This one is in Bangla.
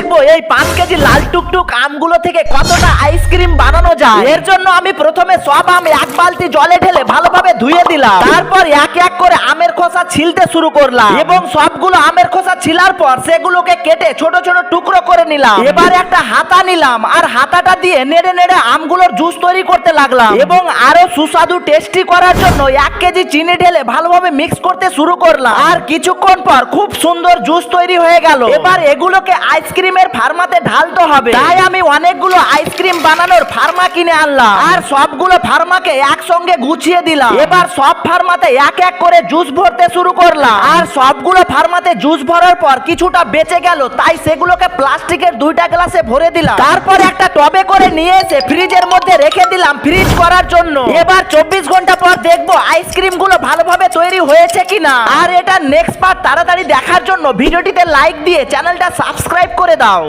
দেখব, এই পাঁচ কেজি লাল টুকটুক আমগুলো থেকে কতটা আইসক্রিম বানানো যায়? এর জন্য আমি প্রথমে সব আম এক বালতি জলে ঢেলে ভালোভাবে ধুয়ে দিলাম। তারপর এক এক করে আমের খোসা ছিলতে শুরু করলাম। এবং সবগুলো আমের খোসা ছিলার পর সেগুলোকে কেটে ছোট ছোট টুকরো করে নিলাম। এবার একটা হাতা নিলাম আর হাতাটা দিয়ে নেড়ে নেড়ে আমগুলোর জুস তৈরি করতে লাগলাম। এবং আরও সুস্বাদু টেস্টি করার জন্য এক কেজি চিনি ঢেলে ভালোভাবে মিক্স করতে শুরু করলাম। আর কিছুক্ষণ পর খুব সুন্দর জুস তৈরি হয়ে গেল। এবার এগুলোকে আইসক্রিমের ফার্মাতে ঢালতে হবে। তাই আমি অনেকগুলো আইসক্রিম বানানোর ফার্মা কিনে আনলাম। আর সবগুলো ফার্মাকে একসঙ্গে গুছিয়ে দিলাম। এবার সব ফার্মাতে এক এক করে জুস ভরতে শুরু করলাম। আর সবগুলো ফার্মাতে জুস ভরার পর কিছুটা বেঁচে গেল তাই সেগুলোকে প্লাস্টিকের দুইটা গ্লাসে ভরে দিলাম। তারপর একটা টবে করে নিয়ে এসে ফ্রিজের মধ্যে রেখে দিলাম ফ্রিজ করার জন্য। এবার চব্বিশ ঘণ্টা পর দেখব আইসক্রিমগুলো ভালোভাবে তৈরি হয়েছে কিনা। আর এটা নেক্সট পার্ট তাড়াতাড়ি দেখার জন্য ভিডিওটিতে লাইক দিয়ে চ্যানেলটা সাবস্ক্রাইব করে 到